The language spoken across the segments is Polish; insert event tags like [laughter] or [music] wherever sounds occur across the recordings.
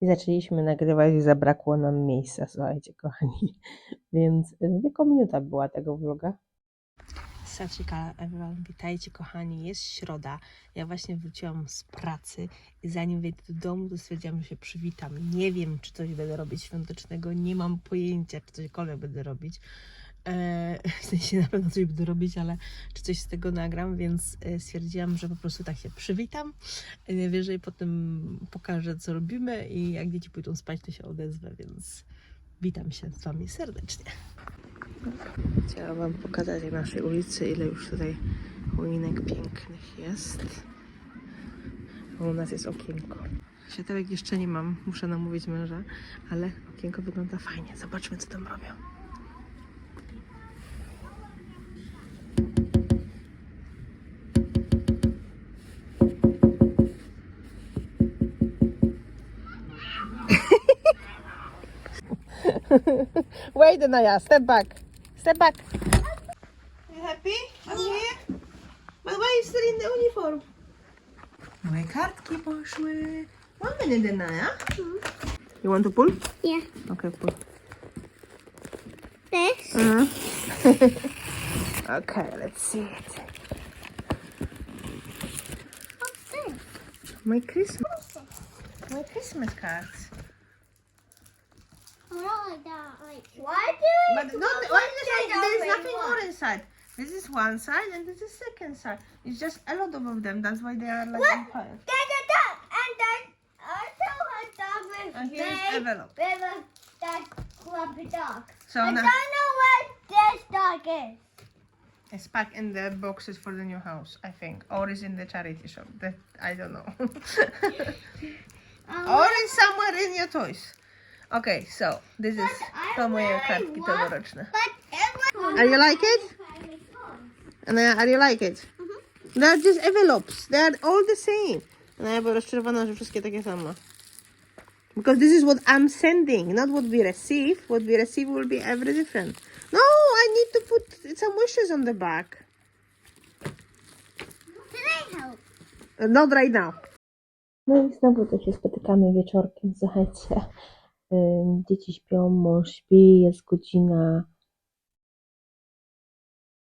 I zaczęliśmy nagrywać i zabrakło nam miejsca, słuchajcie, kochani. [laughs] Więc y, tylko minuta była tego vloga. Sacika, everyone, witajcie kochani, jest środa, ja właśnie wróciłam z pracy i zanim wejdę do domu, to stwierdziłam, że się przywitam. Nie wiem, czy coś będę robić świątecznego, nie mam pojęcia, czy cośkolwiek będę robić. Eee, [laughs] w sensie na pewno coś będę robić, ale czy coś z tego nagram, więc e, stwierdziłam, że po prostu tak się przywitam. E, Najwyżej potem pokażę, co robimy i jak dzieci pójdą spać, to się odezwę, więc witam się z Wami serdecznie. Chciałam Wam pokazać na naszej ulicy, ile już tutaj choinek pięknych jest. Bo u nas jest okienko. Światełek jeszcze nie mam, muszę namówić męża, ale okienko wygląda fajnie. Zobaczmy, co tam robią. [laughs] Wait, Naya, step back. Step back. You happy? I'm here. But why are you still in the uniform? Moje kartki poszły. One minute, Naya. You want to pull? Yeah. Okay, pull. This. Uh-huh. [laughs] okay, let's see it. What's this? My Christmas, my Christmas cards. I don't like that. Like, why do But no, why is there, there's nothing more inside. This is one side and this is second side. It's just a lot of them. That's why they are like What? There's a duck, and then also a dog with And here's envelope. with a that dog. So I now don't know what this dog is. it's packed in the boxes for the new house, I think, or is in the charity shop. That I don't know. [laughs] [laughs] Um, or is somewhere in your toys. Okay, so this is to moje kartki tegoroczne. Are you like it? And uh, are you like it? Mhm. They're just envelopes. They're all the same. No ja była rozczarowana, że wszystkie takie same. Because this is what I'm sending, not what we receive. What we receive will be every different. No, I need to put some wishes on the back. Can I help? Not right now. No i znowu to się spotykamy wieczorkiem. Słuchajcie, dzieci śpią, mąż śpi, jest godzina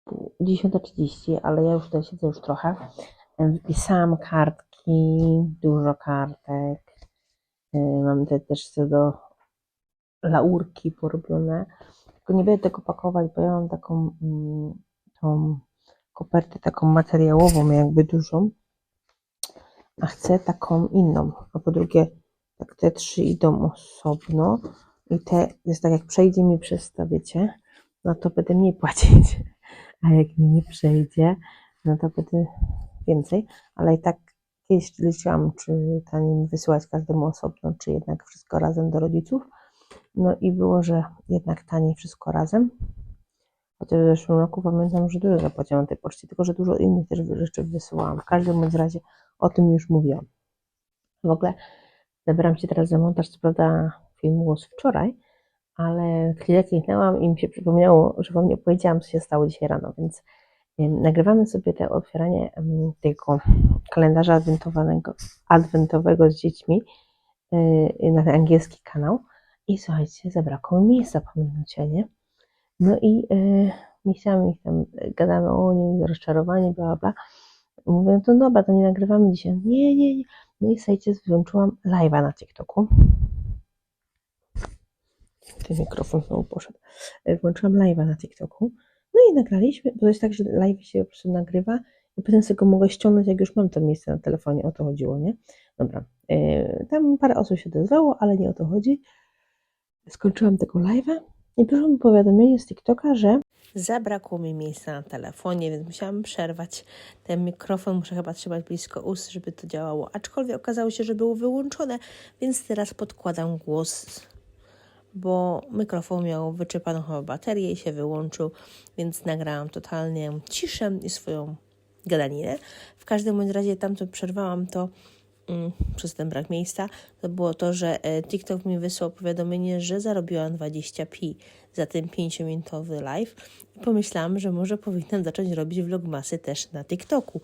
pół- 10.30, ale ja już tutaj siedzę już trochę. Wypisałam kartki, dużo kartek. Mam tutaj też co do laurki porobione. Tylko nie będę tego pakować, bo ja mam taką mm, tą kopertę taką materiałową, jakby dużą a chcę taką inną. A po drugie, tak te trzy idą osobno i te, jest tak jak przejdzie mi przez to, wiecie, no to będę mniej [laughs] płacić. A jak mi nie przejdzie, no to będę więcej, ale i tak kiedyś liczyłam, czy taniej wysyłać każdemu osobno, czy jednak wszystko razem do rodziców. No i było, że jednak taniej wszystko razem. Chociaż w zeszłym roku pamiętam, że dużo zapłaciłam tej poczcie, tylko że dużo innych też rzeczy wysyłałam. W każdym razie o tym już mówiłam. W ogóle zabrałam się teraz za montaż, co prawda film było wczoraj, ale chwilę kliknęłam i mi się przypomniało, że wam nie powiedziałam, co się stało dzisiaj rano, więc nagrywamy sobie te otwieranie tego kalendarza adwentowanego, adwentowego z dziećmi yy, na angielski kanał i słuchajcie, zabrakło mi miejsca po minucie, nie? No i yy, nie tam, gadamy o nim, rozczarowanie, bla, bla, bla. Mówię, no to dobra, to nie nagrywamy dzisiaj. Nie, nie, nie. No i słuchajcie, wyłączyłam live'a na TikToku. Ten mikrofon znowu poszedł. E, Włączyłam live'a na TikToku. No i nagraliśmy, bo to jest tak, że live się po prostu nagrywa i potem sobie go mogę ściągnąć, jak już mam to miejsce na telefonie. O to chodziło, nie? Dobra. E, Tam parę osób się odezwało, ale nie o to chodzi. Skończyłam tego live'a i przyszło mi powiadomienie z TikToka, że zabrakło mi miejsca na telefonie, więc musiałam przerwać ten mikrofon. Muszę chyba trzymać blisko ust, żeby to działało. Aczkolwiek okazało się, że było wyłączone, więc teraz podkładam głos, bo mikrofon miał wyczerpaną chyba baterię i się wyłączył, więc nagrałam totalnie ciszę i swoją gadaninę. W każdym bądź razie tam, co przerwałam, to przez ten brak miejsca, to było to, że e, TikTok mi wysłał powiadomienie, że zarobiłam 20pi za ten 5-minutowy live i pomyślałam, że może powinnam zacząć robić vlogmasy też na TikToku.